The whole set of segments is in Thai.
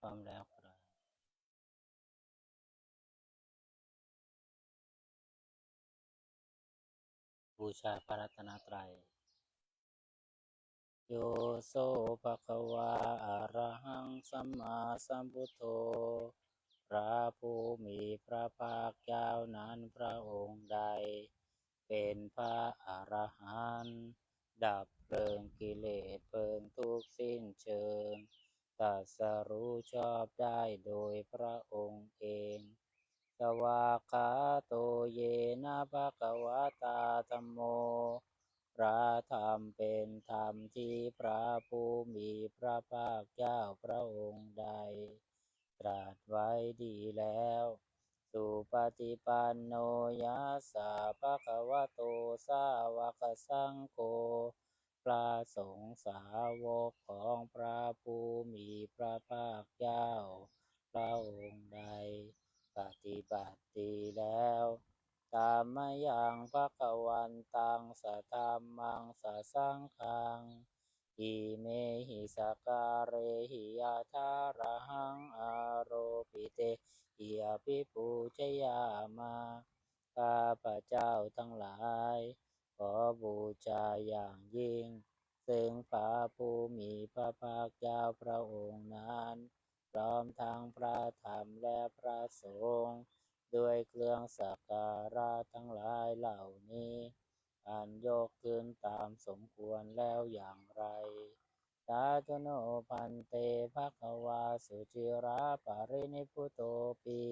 พร้อมแล้วครับบูชาพระรัตนตรัยโยโสภะคะวาอะระหังสัมมาสัมพุทโธ พระผู้มีพระภาคเจ้านั้นพระองค์ใด เป็นพระอรหันต์ดับเพลิงกิเลสเพลิงทุกข์สิ้นเชิง ตรัสรู้ชอบได้โดยพระองค์เอง สวากขาโตเยนะภะคะวะตาธัมโม พระธรรมเป็นธรรมที่พระผู้มีพระภาคเจ้าพระองค์ใด ตรัสไว้ดีแล้วสุปฏิปันโนยัสสะภะคะวะโตสาวกสังโฆ พระสงฆ์สาวกของพระผู้มีพระภาคเจ้า พระองค์ใด ปฏิบัติดีแล้วตามมายังภะคะวันตังสะธรรมังสะสังฆังอิเมหิสกการเรหิยาทาระหังอโรปิเตหิยปิปูชยามาข้าพระเจ้าทั้งหลาย ขอบูชาอย่างยิ่ง ซึ่งพระผู้มีพระภาคเจ้าพระองค์นั้น พร้อมทั้งพระธรรมและพระสงฆ์ด้วยเครื่องสักการะทั้งหลายเหล่านี้อันยกขึ้นตามสมควรแล้วอย่างไรสาธุโนพันเตภะคะวาสุจิราปรินิพุโตปี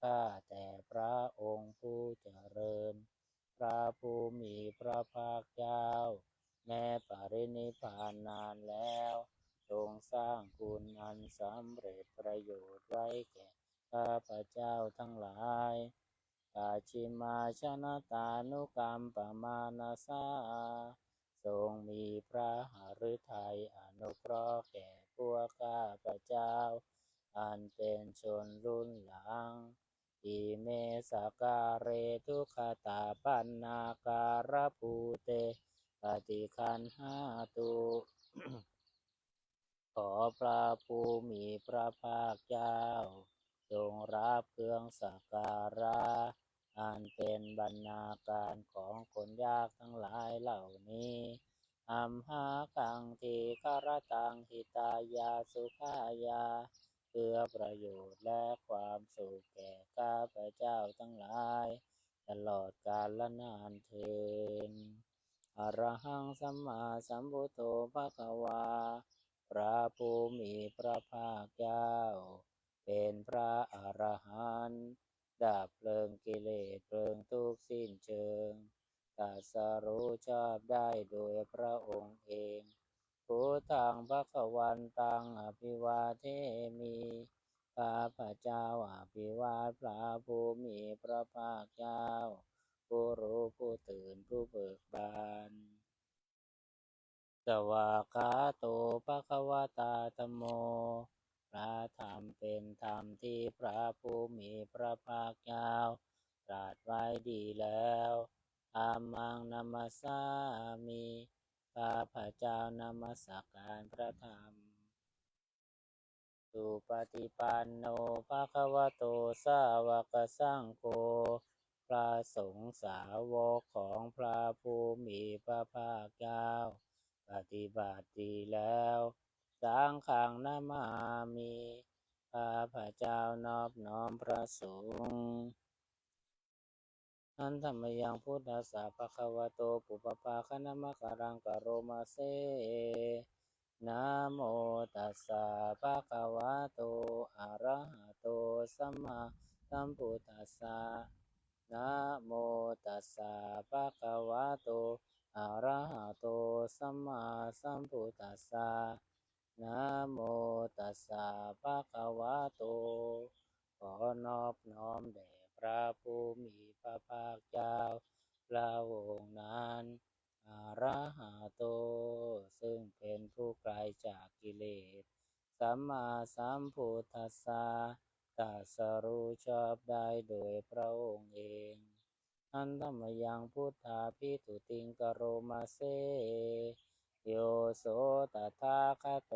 ข้าแต่พระองค์ผู้เจริญ พระผู้มีพระภาคเจ้า แม้ปรินิพพานนานแล้วทรงสร้างคุณอันสำเร็จประโยชน์ไว้แก่ข้าพระเจ้าทั้งหลายกาชิมาชนะตานุกรรมปมานาสาทรงมีพระหฤทัยอนุเคราะห์แก่พวกข้าพระเจ้า อันเป็นชนรุ่นหลัง อิเมสการเรทุกขตาปันนาการภูเตปฏิคันหาตุขอพระผู้มีพระภาคเจ้า จงรับเครื่องสักการะ อันเป็นบรรณาการของคนยากทั้งหลายเหล่านี้อัมหากังทีคารตังหิตายาสุขายา พื่อประโยชน์และความสุขแก่ข้าพระเจ้าทั้งหลาย ตลอดกาลละนานเทินอรหังสัมมาสัมพุทโธภะคะวา พระผู้มีพระภาคเจ้า เป็นพระอรหันต์ดับเพลิงกิเลสเพลิงทุกสิ้นเชิงตัสรู้ชอบได้โดยพระองค์เอง พุทธังพระควันตังอภิวาเทมิข้าพระเจ้าอภิวาทพระผู้มีพระภาคเจ้า ผู้รู้ผู้ตื่นผู้เบิกบานสวากาโตภะคะวะตาธโม พระธรรมเป็นธรรมที่พระผู้มีพระภาคเจ้าตรัสไว้ดีแล้วอามังนามาสามิ ข้าพระเจ้านามัสการพระธรรม สุปฏิปันโนภะควโตสาวกสังโฆ พระสงฆ์สาวกของพระผู้มีพระภาคเจ้า ปฏิบัติดีแล้ว สังฆังนามามิข้าพระเจ้านอบน้อมพระสงฆ์ อันธรรมยังพุทธัสสะภะคะวะโตปุปปาคณมะการังกะโรมาเซนะโมตัสสะภะคะวะโตอะระหะโตสัมมาสัมพุทธัสสะนะโมตัสสะภะคะวะโตอะระหะโตสัมมาสัมพุทธัสสะนะโมตัสสะภะคะวะโตขอนอบน้อมแด่ พระผู้มีพระภาคเจ้าพระองค์นั้นอะระหะโต ซึ่งเป็นผู้ไกลจากกิเลส สัมมาสัมพุทธัสสะตัสรู้ชอบได้โดยพระองค์เองอันธรรมยังพุทธาพิทุติงกโรมาเซ โยโสตถาคโต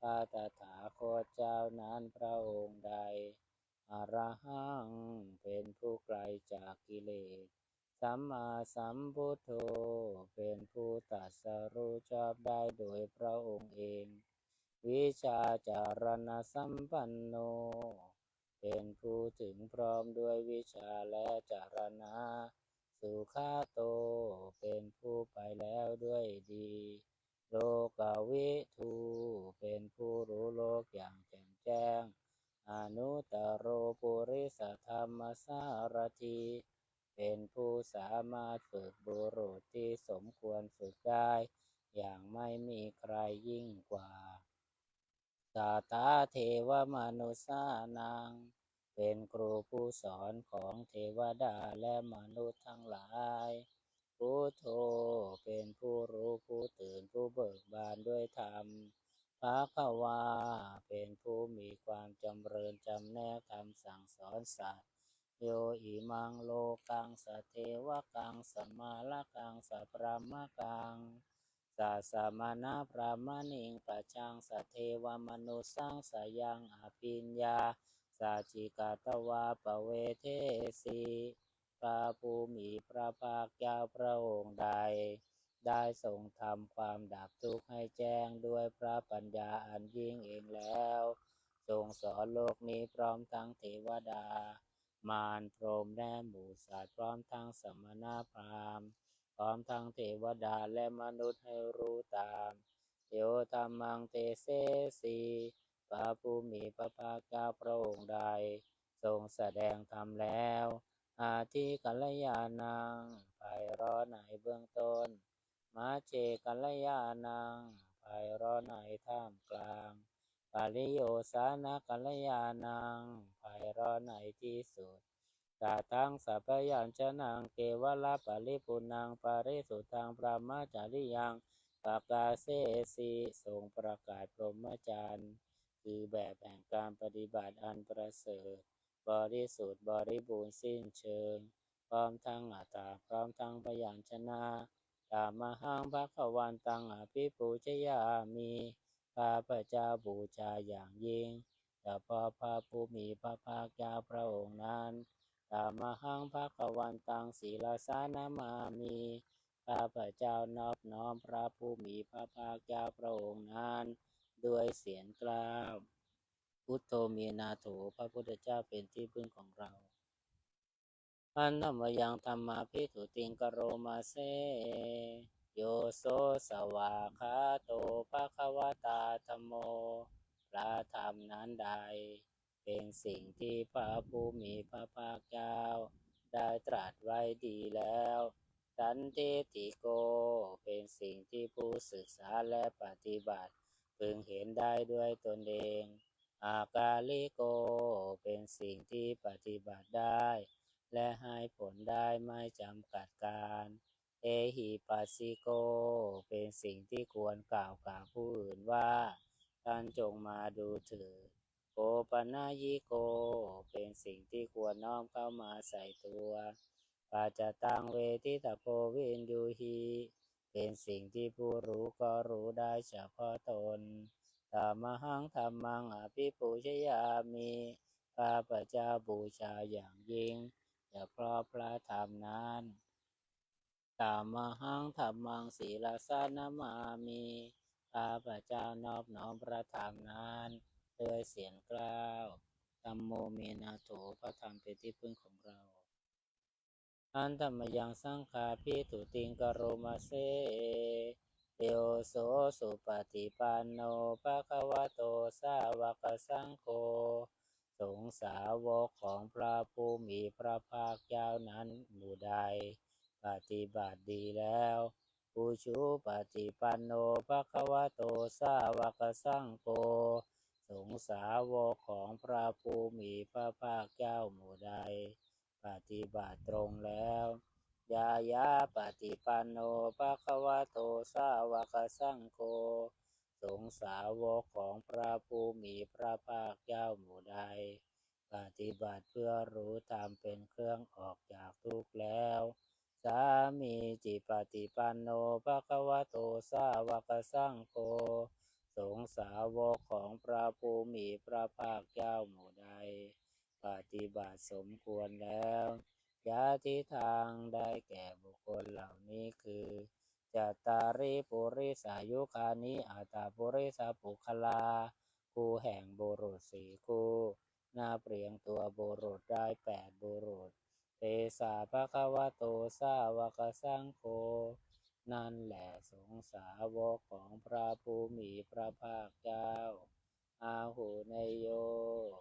พระตถาคตเจ้านั้นพระองค์ใด อรหัง เป็นผู้ไกลจากกิเลส สัมมาสัมพุทโธ เป็นผู้ตรัสรู้ชอบได้โดยพระองค์เอง วิชาจารณสัมปันโน เป็นผู้ถึงพร้อมด้วยวิชาและจารณะ สุขาโต เป็นผู้ไปแล้วด้วยดี โลกวิทู เป็นผู้รู้โลกอย่างแจ่มแจ้ง อนุตโรปุริสธรรมสารถีเป็นผู้สามารถฝึกบุรุษที่สมควรฝึกได้ อย่างไม่มีใครยิ่งกว่าสาตาเทวมนุษานังเป็นครูผู้สอนของเทวดาและมนุษย์ทั้งหลายพุทโธเป็นผู้รู้ผู้ตื่นผู้เบิกบานด้วยธรรม ภาควา เป็นผู้มีความจำเริญจำแนกคำสั่งสอนสัตว์โยอิมังโลกังสเทวกังสมาลกังสัพรามกังสัสสมณพระมณิงปัจจังสเทวมนุสังสยังอภิญญาสัจจิกาตวาปเวเทสีพระผู้มีพระภาคเจ้าพระองค์ใด ได้ทรงทำความดับทุกข์ให้แจ้งด้วยพระปัญญาอันยิ่งเองแล้ว ทรงสอนโลกนี้พร้อมทั้งเทวดา มารพรหมและหมู่สัตว์พร้อมทั้งสมณพราหมณ์ พร้อมทั้งเทวดาและมนุษย์ให้รู้ตามโยธรรมังเตเสสีพระผู้มีพระภาคเจ้าพระองค์ใด ทรงแสดงธรรมแล้ว อาทิกัลยาณังไพเราะในเบื้องต้น มาเจกัลยาณังไพเราะในท่ามกลางปาริโยสานะกัลยาณังไพเราะในที่สุดตาทังสัพยัญชนะเกวลาปริปุนังปาริสุทธังพระมาจาริยังปากาเสสีทรงประกาศพรหมจรรย์คือแบบแห่งการปฏิบัติอันประเสริฐบริสุทธิ์บริบูรณ์สิ้นเชิง พร้อมทั้งอัตตาพร้อมทั้งพยัญชนะ ตามหังพระขวันตังอภิปูชยามีข้าพเจ้าบูชาอย่างยิ่งเฉพาะพระผู้มีพระภาคเจ้าพระองค์นั้นตามหังพระขวันตังศีลสานามามีข้าพเจ้านอบน้อมพระผู้มีพระภาคเจ้าพระองค์นั้น ด้วยเสียงกล้าวพุทโธมีนาโถพระพุทธเจ้าเป็นที่พึ่งของเรา อันธรรมยังธรรมาภิถุติงกโรมาเซโยโสสวาคาโตภะคะวะตาธรรมโม พระธรรมนั้นใด เป็นสิ่งที่พระผู้มีพระภาคเจ้า ได้ตรัสไว้ดีแล้วสันติติโก เป็นสิ่งที่ผู้ศึกษาและปฏิบัติ พึงเห็นได้ด้วยตนเอง อากาลิโก เป็นสิ่งที่ปฏิบัติได้ และให้ผลได้ไม่จำกัดการ เอหิปัสสิโก เป็นสิ่งที่ควรกล่าวกับผู้อื่นว่า ท่านจงมาดูเถิดโอปนายิโก เป็นสิ่งที่ควรน้อมเข้ามาใส่ตัวปาจจตังเวทิตาโพวินยูหีเป็นสิ่งที่ผู้รู้ก็รู้ได้เฉพาะตนธรรมหังธรรมังอภิปูชยามีข้าพเจ้าบูชาอย่างยิ่ง เฉพาะพระธรรมนั้นตามหังธรรมังศีลสานามามีข้าพเจ้านอบน้อมพระธรรมนั้นด้วยเสียงกล้าวธัมโมเมนาโถพระธรรมเป็นที่พึ่งของเรา อันธรรมยังสังฆาพิตุติงกโรมาเซเตโอโสสุปฏิปันโนภะคะวะโตสาวกสังโฆ สงสาวกของพระผู้มีพระภาคเจ้านั้นหมู่ใด ปฏิบัติดีแล้วปูชูปฏิปันโนภะคะวะโตสาวกสังโฆสงสาวกของพระผู้มีพระภาคเจ้าหมู่ใด ปฏิบัติตรงแล้วยายาปฏิปันโนภะคะวะโตสาวกสังโฆ สงฆ์สาวกของพระผู้มีพระภาคเจ้าหมู่ใด ปฏิบัติเพื่อรู้ธรรมเป็นเครื่องออกจากทุกข์แล้ว สามีจิปฏิปันโนภะคะวะโตสาวกสังโฆสงฆ์สาวกของพระภูมิพระภาคเจ้าหมู่ใด ปฏิบัติสมควรแล้วยาที่ทางได้แก่บุคคลเหล่านี้คือ จัตตาริปุริสายุคานิอัตตาปุริสาปุคลาคูแห่งบุรุษสีคูนาเปลี่ยงตัวบุรุษได้แปดบุรุษเตสาภะคะวะโตสาวกสังโฆนั่นแหละสงสาวกของพระภูมิพระภาคเจ้า อาหูนยโย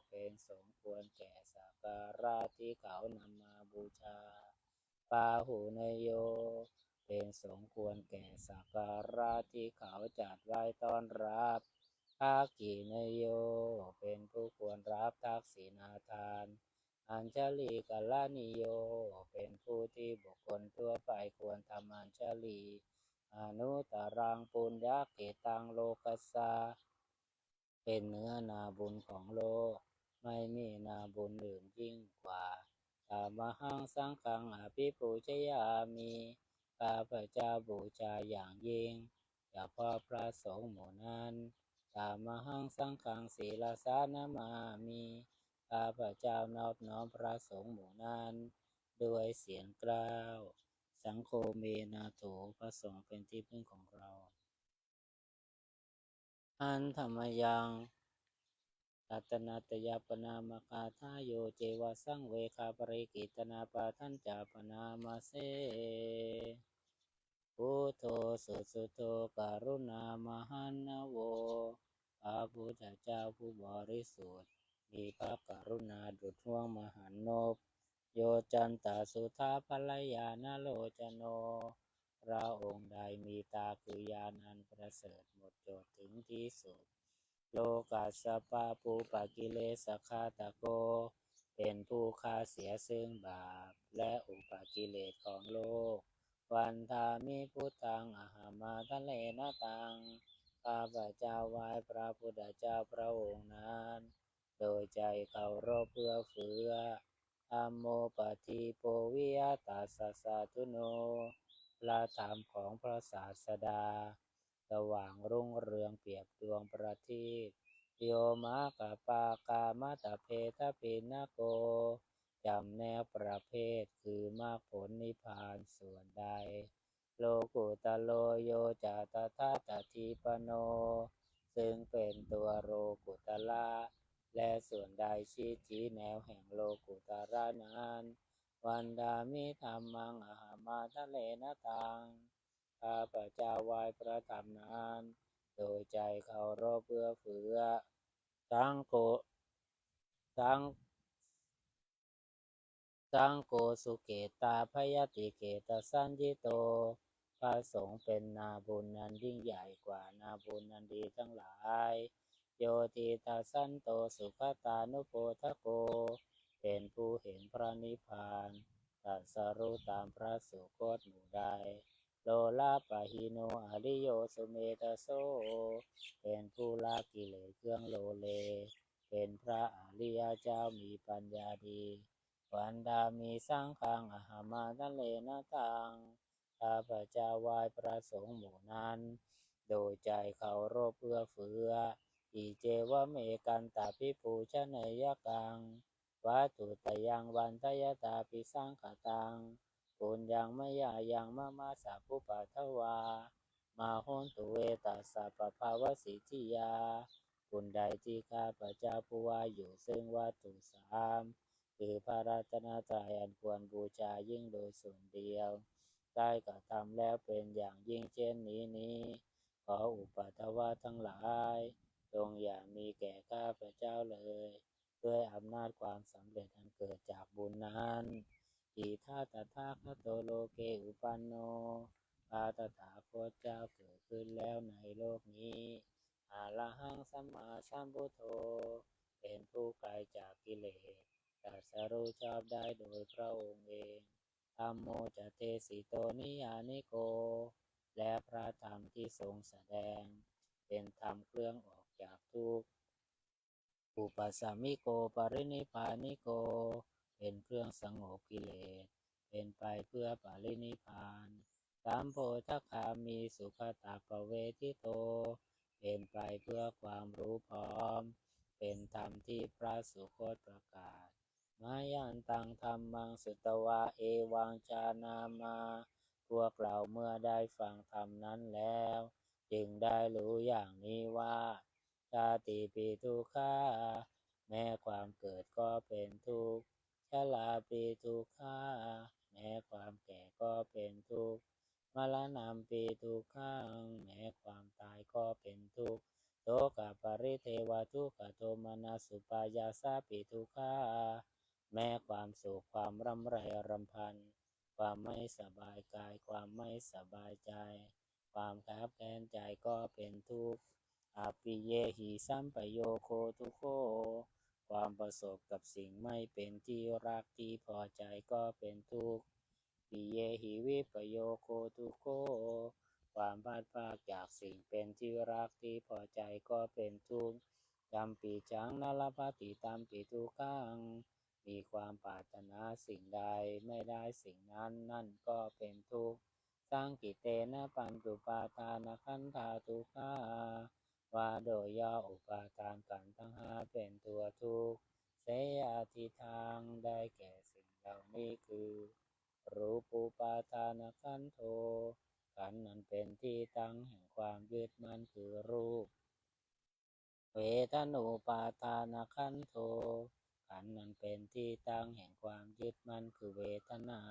เป็นสมควรแก่สักการะที่เขานำมาบูชา ปาหูนยโย เป็นสมควรแก่สักการะที่เขาจัดไว้ต้อนรับภากีนโย เป็นผู้ควรรับทักษิณาทาน อัญชลีกัลลานิโย เป็นผู้ที่บุคคลทั่วไปควรทำอัญชลีอนุตารังปุญญาเกตังโลกัสสาเป็นเนื้อนาบุญของโลก ไม่มีนาบุญอื่นยิ่งกว่าตามหังสังฆังอภิปูชยามี ข้าพเจ้าบูชาอย่างยิ่งเฉพาะพระสงฆ์หมู่นั้นตามหังสังฆังศีลสานามามีข้าพเจ้านอบน้อมพระสงฆ์หมู่นั้นด้วยเสียงกล้าว สังโฆเมนาโถพระสงฆ์เป็นที่พึ่งของเรา อันธรรมยังตัตนาตยาปนามกาทาโยเจวสังเวคาปริกิตนาปาทันจาปนามาเส พุทโธสุสุโธการุณามหันโวพระพุทธเจ้าผู้บริสุทธิ์ มีพระกรุณาดุจห่วงมหันนบโยจันตาสุธาภลยานโลจโน พระองค์ใดมีตาคือยานันประเสริฐหมดจดถึงที่สุด โลกัสสปาปูปะกิเลสคาตะโก เป็นผู้ฆ่าเสียซึ่งบาปและอุปกิเลสของโลก วันทามิพุทธังอาหามาทะเลนะตังข้าพเจ้าไหว้พระพุทธเจ้าพระองค์นั้น โดยใจเคารพเพื่อเฟือธัมโมปฏิโปวิยตาสสะตุโนพระธรรมของพระศาสดา สว่างรุ่งเรืองเปียบดวงประทีปโยมากะปากามาตะเพทะปินะโก จำแนวประเภทคือมากผลนิพพานส่วนใด โลกุตโลโยจาตถาตทีปโน ซึ่งเป็นตัวโลกุตละและส่วนใดชี้ชี้แนวแห่งโลกุตระนั้นวันดามิธรรมังอาหามาทะเลนะตังข้าพเจ้าไหว้พระธรรมนั้นโดยใจเคารพเพื่อเฟือสังโฆสัง สังโฆสุเกตาพยติเกตสันยิโตพระสงฆ์เป็นนาบุญนั้นยิ่งใหญ่กว่านาบุญนันดีทั้งหลาย โยติตาสันโตสุขตานุโปทโก เป็นผู้เห็นพระนิพพานตรัสรู้ตามพระสุคตหมู่ใดโลลาปะหิโนอริโยสุเมตโสเป็นผู้ละกิเลสเครื่องโลเล เป็นพระอริยเจ้ามีปัญญาดี วันดามีสร้างคังอาหามาทะเลนะตังข้าพเจ้าไหว้พระสงฆ์หมู่นั้น โดยใจเคารพเพื่อเฟืออิเจวะเมกันตาพิปูชนยกังวัตถุตยังวันทยตาปิสังขตังปุญญังมยายังมะมาสาภุปัทวา มาโหนตุเวตัสสะปะภาวสิทธิยาบุญใดที่ข้าพเจ้าผู้ว่าอยู่ซึ่งวัตถุสาม คือพระรัตนตรัยอันควรบูชายิ่งโดยส่วนเดียว ได้กระทำแล้วเป็นอย่างยิ่งเช่นนี้นี้ ขออุปัทวะทั้งหลายจงอย่ามีแก่ข้าพระเจ้าเลย ด้วยอำนาจความสำเร็จอันเกิดจากบุญนั้นอิทาตถาคโตโลเกอุปันโนพระตถาคตเจ้าเกิดขึ้นแล้วในโลกนี้ อาลหังสัมมาสัมพุทโธ เป็นผู้ไกลจากกิเลส ตรัสรู้ชอบได้โดยพระองค์เองธัมโมจะเตสิโตนิยานิโก และพระธรรมที่ทรงแสดง เป็นธรรมเครื่องออกจากทุกข์ อุปสามิโกปรินิพานิโก เป็นเครื่องสงบกิเลส เป็นไปเพื่อปรินิพพานสามโพธคามีสุขตาปเวทิโต เป็นไปเพื่อความรู้พร้อม เป็นธรรมที่พระสุคตประกาศ มายันตังธรรมังสุตวาเอวังจานามา พวกเราเมื่อได้ฟังธรรมนั้นแล้ว จึงได้รู้อย่างนี้ว่าชาติปีทุกขาแม้ความเกิดก็เป็นทุกข์ชราปีทุกขาแม้ความแก่ก็เป็นทุกข์มรณะปีทุกขังแม้ความตายก็เป็นทุกข์โสกปริเทวทุกขโทมนัสสุปายาสาปีทุกขา แม้ความโศกความร่ำไรรำพัน ความไม่สบายกาย ความไม่สบายใจ ความขับแค้นใจก็เป็นทุกข์อปิเยหิสัมปโยโคทุโค ความประสบกับสิ่งไม่เป็นที่รักที่พอใจก็เป็นทุกข์ปิเยหิวิปโยโคทุโค ความพลาดพลาดจากสิ่งเป็นที่รักที่พอใจก็เป็นทุกข์จำปีจังนลปฏิตามปีทุกขัง มีความปรารถนาสิ่งใดไม่ได้สิ่งนั้นนั่นก็เป็นทุกข์สร้างกิเตนะปันตุปาทานขันธาทุกขาว่าโดยย่ออุปาทานกันทั้งห้าเป็นตัวทุกข์เสยทิทางได้แก่สิ่งเหล่านี้คือ รูปูปาทานขันโทขันธ์นั้นเป็นที่ตั้งแห่งความยึดมั่นคือรูป เวทนูปาทานขันโท ขันธ์นั้นเป็นที่ตั้งแห่งความยึดมั่นคือเวทนา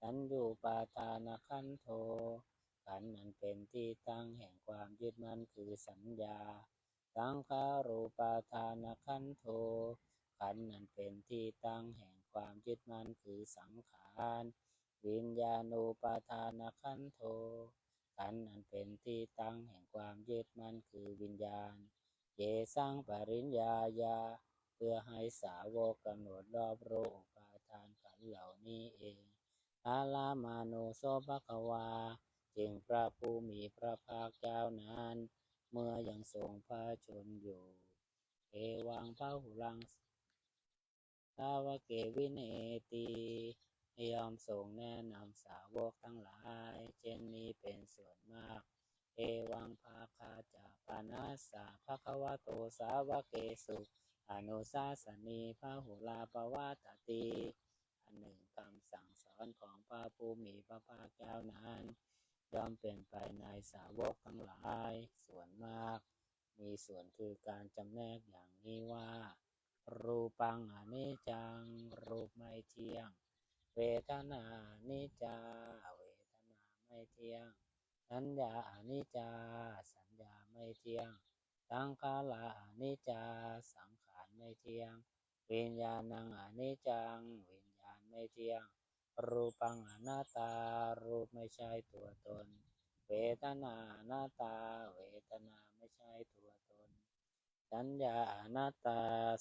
สัญญูปาทานขันโท ขันธ์นั้นเป็นที่ตั้งแห่งความยึดมั่นคือสัญญา สังขารูปาทานขันโท ขันธ์นั้นเป็นที่ตั้งแห่งความยึดมั่นคือสังขาร วิญญาณูปาทานขันโท ขันธ์นั้นเป็นที่ตั้งแห่งความยึดมั่นคือวิญญาณ เยสังปริญญาญา พื่อให้สาวกกำหนดรอบรู้อุปาทานขันเหล่านี้เองอาลามาโนโสภควา จึงพระผู้มีพระภาคเจ้านั้น เมื่อยังทรงพระชนอยู่ เอวังพระหุลังสาวเกวินเอตียอมทรงแนะนำสาวกทั้งหลาย เช่นนี้เป็นส่วนมาก เอวังภาคาจาปานาสาภควโตสาวเกสุ อนุสาสนีพระหุลาปวาตติอันหนึ่งคำสั่งสอนของพระผู้มีพระภาคเจ้านั้นย่อมเป็นไปในสาวกทั้งหลาย ส่วนมาก มีส่วนคือการจำแนกอย่างนี้ว่า รูปังอนิจจัง รูปไม่เที่ยง เวทนานิจา เวทนาไม่เที่ยง สัญญาอนิจจา สัญญาไม่เที่ยง สังขาราอนิจจา สังขา ไม่เที่ยง วิญญาณังอนิจจัง วิญญาณไม่เที่ยง รูปังอนัตตา รูปไม่ใช่ตัวตน เวทนาอนัตตา เวทนาไม่ใช่ตัวตน สัญญาอนัตตา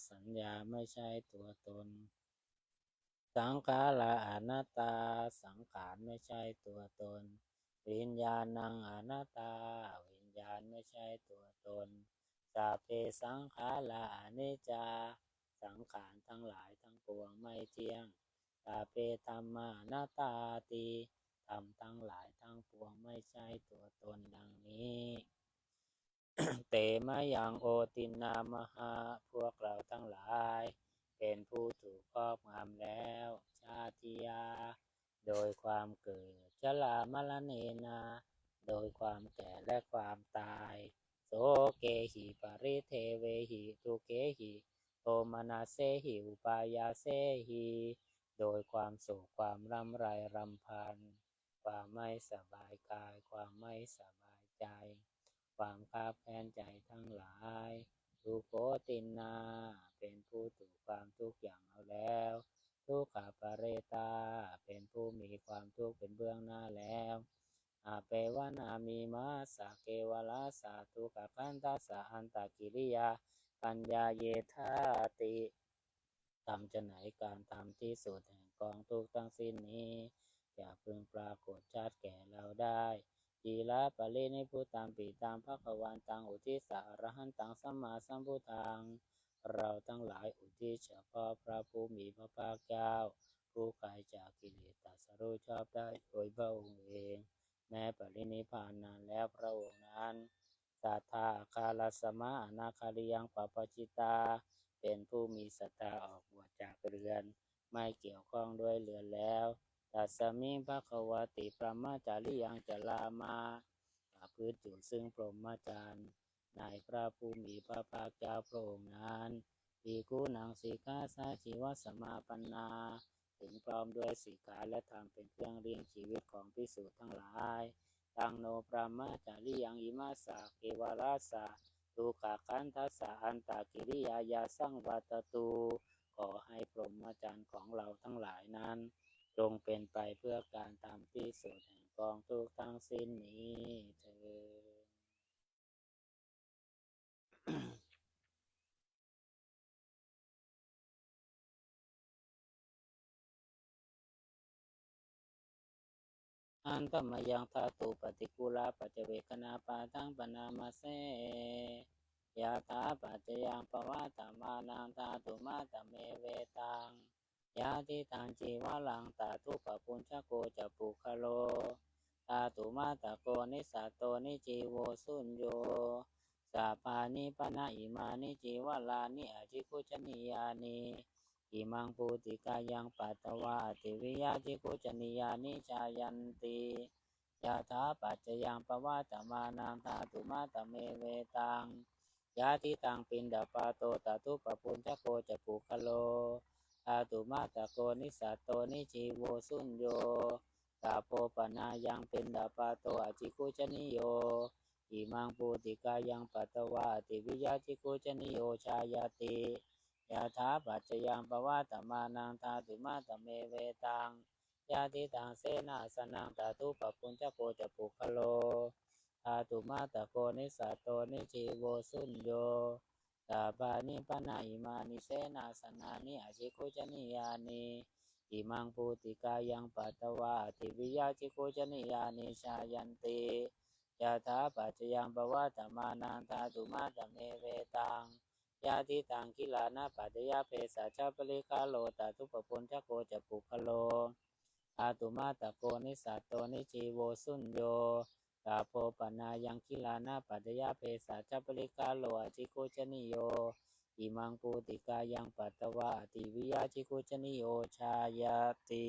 สัญญาไม่ใช่ตัวตน สังขาราอนัตตา สังขารไม่ใช่ตัวตน วิญญาณังอนัตตา วิญญาณไม่ใช่ตัวตน สัพเพสังขารานิจจา สังขารทั้งหลายทั้งปวงไม่เที่ยงสัพเพธรรมานาตาติธรรมทั้งหลายทั้งปวงไม่ใช่ตัวตนดังนี้ เตมะยังโอตินามหาพวกเราทั้งหลาย เป็นผู้ถูกครอบงำแล้ว ชาติยา โดยความเกิดชรามรณเนนา โดยความแก่และความตาย โสเกหิปริเทเวหิทุเกหิโทมนาเสหิอุปายาเสหิโดยความโศกความรำไรรำพัน ความไม่สบายกาย ความไม่สบายใจ ความคาบแค้นใจทั้งหลายทุโกตินนา เป็นผู้ถูกความทุกข์อย่างเอาแล้วทุกขปเรตา เป็นผู้มีความทุกข์เป็นเบื้องหน้าแล้ว อาเปวนามีมาสาเกวลาสาทุกขันตัสสะอันตากิริยา ปัญญาเยธาติทำจะไหนการทำที่สุดแห่งกองทุกข์ทั้งสิ้นนี้จะพึงปรากฏชัดแก่เราได้จีละปะรินิพุตังปีตามพระกวันตังอุทิสาอรหันตังสัมมาสัมพุทธังเราทั้งหลายอุทิศเฉพาะพระผู้มีพระภาคเจ้า ผู้ไกลจากกิเลสตัสรู้ชอบได้โดยพระองค์เอง แม้ปรินิพานนานแล้วพระองค์นั้นสัทธาคาลสมะอนาคาริยังปปจิตา เป็นผู้มีศรัทธาออกบวชจากเรือน ไม่เกี่ยวข้องด้วยเรือนแล้วตัสมิงภควติปรมาจาริยังจะลามาประพฤติอยู่ซึ่งพรหมจรรย์ในพระผู้มีพระภาคเจ้าพระองค์นั้นปีกูนังสีกาสาชีวสมาปนา ถึงพร้อมด้วยสีขาและธรรมเป็นเครื่องเลี้ยงชีวิตของพิสูจน์ทั้งหลายตังโนปรามาจาริยังอิมาสาเกวาราสาตุกาคันทัสสะอันตากิริยายาสังวัตตูขอให้พรหมจรรย์ของเราทั้งหลายนั้น จงเป็นไปเพื่อการตามที่สุดแห่งกองทุกข์ทั้งสิ้นนี้เถิด อันตมยังธาตุปฏิกุลาปัจเจเวกนาปาทังปนามาเสยาถาปัจจยังปวัตตมานังธาตุมาตเมเวตังยาติตังจีวลังตาทุปปุญชโกจะปุคโลตาตุมาตะโกนิสัตโตนิจีโวสุญโยสาปานิปนะอิมานิจีวลานิอจิคุชนิยานิ อิมังปูติกายังปัตตวาติวิยาจิกุจนิยานิจายันติยาถาปัจจยังปวัตมานังธาตุมาตเมเวตังยาติตังปินดาปาโตตตุปปุญจโกจะปุคโลธาตุมาตโกนิสัตโตนิจีโวสุญโยตาโปปนายังปินดาปาโตอจิกุจนิโยอิมังปูติกายังปัตตวาติวิยาจิกุจนิโยชายติ ยาถาปัจจยังปวัตมานังธาตุมาตเมเวตังยาติตังเสนาสนังตาตุปปุญจโกจะปุคโลธาตุมาตโกนิสัตโตนิจีโวสุญโยตาปานิปนาอิมานิเสนาสนานิอาชิโกจนิยานิอิมังปูติกายังปัตตวาติวิยาจิโกจนิยานิชายันติยาถาปัจจยังปวัตมานังธาตุมาตเมเวตัง ยาติตังกิลานาปัจยาเพสัชาปริคาโลตาทุปปุญชโกจะปุคโล อาตุมาตะโกนิสัตโตนิจีโวสุญโยตาโพปนายังกิลานาปัจยาเพสัชาปริคาโลอจิโกจนิโยอิมังปูติกายังปัตตวาอติวิยาจิโกจนิโยชายาติ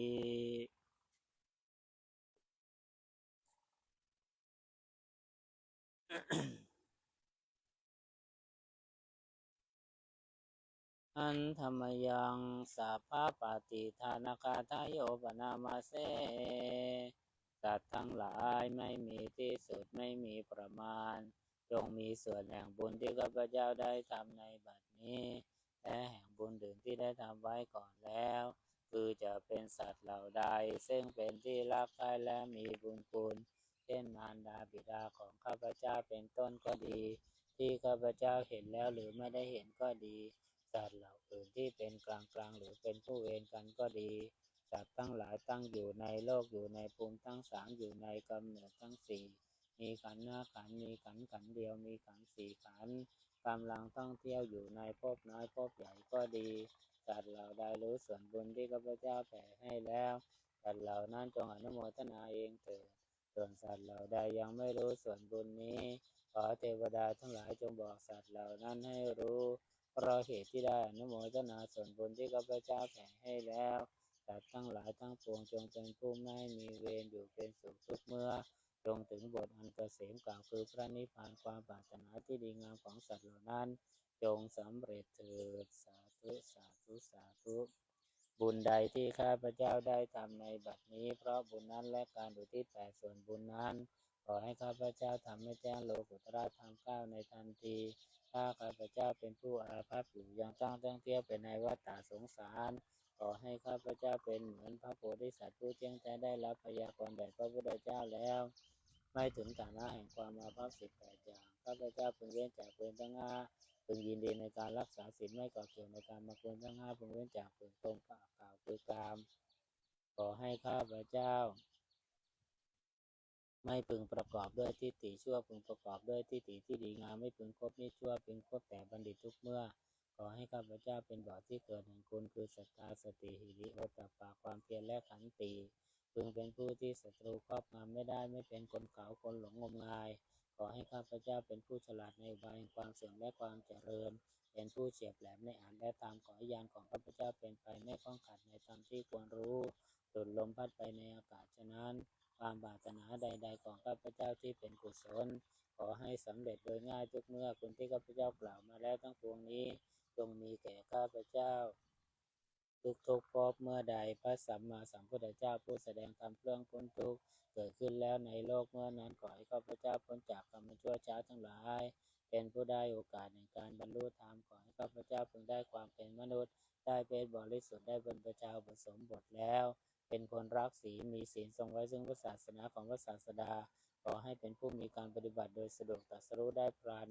อันธรรมยังสัพพะปฏิทานคาทายโยปนามาเสสัตว์ทั้งหลายไม่มีที่สุดไม่มีประมาณ จงมีส่วนแห่งบุญที่ข้าพเจ้าได้ทำในบัดนี้ และแห่งบุญอื่นที่ได้ทำไว้ก่อนแล้ว คือจะเป็นสัตว์เหล่าใด ซึ่งเป็นที่รักใคร่และมีบุญคุณเช่นมารดาบิดาของข้าพเจ้าเป็นต้นก็ดี ที่ข้าพเจ้าเห็นแล้วหรือไม่ได้เห็นก็ดี สัตว์เหล่าอื่นที่เป็นกลางกลางหรือเป็นผู้เวรกันก็ดี สัตว์ทั้งหลายตั้งอยู่ในโลกอยู่ในภูมิทั้งสามอยู่ในกำเนิดทั้งสี่มีขันธ์ห้าขันมีขันขันเดียวมีขันสี่ขันกำลังท่องเที่ยวอยู่ในภพน้อยภพใหญ่ก็ดีสัตว์เหล่าใดรู้ส่วนบุญที่ข้าพเจ้าแผ่ให้แล้วสัตว์เหล่านั้นจงอนุโมทนาเองเถิดส่วนสัตว์เหล่าใดยังไม่รู้ส่วนบุญนี้ ขอเทวดาทั้งหลายจงบอกสัตว์เหล่านั้นให้รู้ เพราะเหตุที่ได้นโมทนาส่วนบุญที่ข้าพเจ้าแผ่ให้แล้วสัตว์ทั้งหลายทั้งปวงจงเป็นผู้ไม่มีเวรอยู่เป็นสุขทุกเมื่อจงถึงบทอันเกษมกล่าวคือพระนิพพานความปรารถนาที่ดีงามของสัตว์เหล่านั้น จงสำเร็จเถิดสาธุ สาธุ สาธุ บุญใดที่ข้าพเจ้าได้ทำในบัดนี้ เพราะบุญนั้นและการอุทิศแต่ส่วนบุญนั้น ขอให้ข้าพเจ้าทำให้แจ้งโลกุตระธรรมเก้าในทันที ถ้าข้าพเจ้าเป็นผู้อาภัพอยู่ยังต้องต้องเที่ยวไปในวัฏฏะสงสารขอให้ข้าพเจ้าเป็นเหมือนพระโพธิสัตว์ผู้เที่ยงแท้ได้รับพยากรณ์แด่พระพุทธเจ้าแล้ว ไม่ถึงฐานะแห่งความอาภัพสิบแปดอย่างข้าพเจ้าพึงเว้นจากเวรทั้งห้าพึงยินดีในการรักษาศีลไม่ก่อเกี่ยวในการมาควรทั้งห้าพึงเว้นจากพึงตรงกล่าวกล่าวคือกามขอให้ข้าพเจ้า ไม่พึงประกอบด้วยทิฏฐิชั่วพึงประกอบด้วยทิฏฐิที่ดีงามไม่พึงคบมิชั่วพึงคบแต่บัณฑิตทุกเมื่อ ขอให้ข้าพเจ้าเป็นบ่อที่เกิดแห่งคุณคือศรัทธาสติหิริโอตตัปปะความเพียรและขันติพึงเป็นผู้ที่ศัตรูครอบงำไม่ได้ไม่เป็นคนเขาคนหลงงมงาย ขอให้ข้าพเจ้าเป็นผู้ฉลาดในบายแห่งความเสื่อมและความเจริญ เป็นผู้เฉียบแหลมในอ่านและตามขอให้ญาณของข้าพเจ้าเป็นไปไม่ข้องขัดในธรรมที่ควรรู้ดุดลมพัดไปในอากาศฉะนั้น ความปรารถนาใด ๆ ของข้าพเจ้าที่เป็นกุศล ขอให้สำเร็จโดยง่ายทุกเมื่อคุณที่ข้าพเจ้ากล่าวมาแล้วทั้งปวงนี้จงมีแก่ข้าพเจ้า ทุกๆภพเมื่อใดพระสัมมาสัมพุทธเจ้าผู้แสดงธรรมเครื่องพ้นทุกข์เกิดขึ้นแล้วในโลกเมื่อนั้นขอให้ข้าพเจ้าพ้นจากกรรมชั่วช้าทั้งหลาย เป็นผู้ได้โอกาสในการบรรลุธรรมขอให้ข้าพเจ้าพึงได้ความเป็นมนุษย์ ได้เป็นบริสุทธิ์ได้เป็นประชาอุปสมบทแล้ว เป็นคนรักศีลมีศีลทรงไว้ซึ่งพระศาสนาของพระศาสดา ขอให้เป็นผู้มีการปฏิบัติโดยสะดวกตรัสรู้ได้พลัน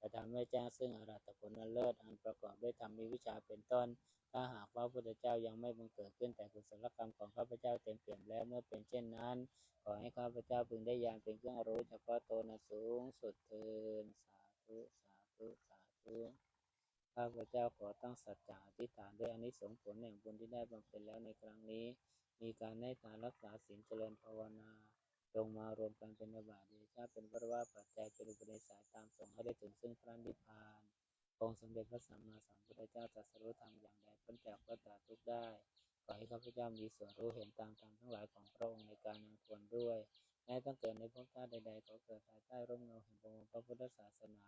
จะทำให้แจ้งซึ่งอรัตผลอันเลิศอันประกอบด้วยธรรมมีวิชาเป็นต้น ถ้าหากว่าพระพุทธเจ้ายังไม่บังเกิดขึ้นแต่กุศลกรรมของข้าพเจ้าเต็มเปี่ยมแล้วเมื่อเป็นเช่นนั้น ขอให้ข้าพเจ้าพึงได้ญาณเป็นเครื่องรู้เฉพาะตนอันสูงสุดเทินสาธุสาธุสาธุข้าพเจ้าขอตั้งสัจจะอธิษฐานด้วยอนิสงส์ผลแห่งบุญที่ได้บำเพ็ญแล้วในครั้งนี้ มีการให้ทานรักษาศีลเจริญภาวนาลงมารวมกันเป็นบาทเดชะเป็นพระว่าปัจจัยเป็นอุปนิสัยตามส่งให้ได้ถึงซึ่งพระนิพพานองค์สมเด็จพระสัมมาสัมพุทธเจ้าตรัสรู้ธรรมอย่างใดพ้นจากวัฏฏะทุกได้ ขอให้ข้าพเจ้ามีส่วนรู้เห็นตามธรรมทั้งหลายของพระองค์ในการยังควรด้วยแม้ต้องเกิดในภพชาติใดๆขอเกิดภายใต้ร่มเงาแห่งพระพุทธศาสนา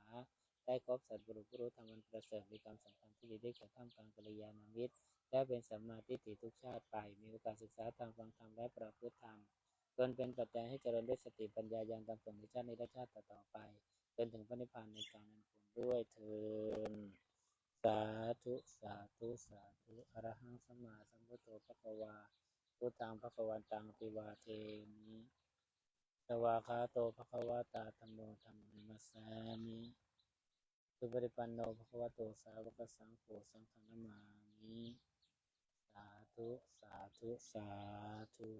ได้ครบสัตว์บุรุษผู้รู้ธรรมันประเสริฐมีความสัมพันธ์ที่ดีได้แก่ท่ามกลางกัลยาณมิตร และเป็นสัมมาทิฏฐิทุกชาติไป มีโอกาสศึกษาธรรมฟังธรรมและประพฤติธรรมจนเป็นปัจจัยให้เจริญด้วยสติปัญญาญาณตามส่งในชาตินี้และชาติต่อไป จนถึงพระนิพพานในการนั้นผลด้วยเทินสาธุสาธุสาธุอรหังสัมมาสัมพุทโธภะคะวาพุทธังภะคะวันตังติวาเทมิสวากขาโตภะคะวตาธัมโมธัมมัสสามิสุปฏิปันโนภะคะวะโตสาวกสังโฆสังฆนามามิ ธุ สาธุ สาธุ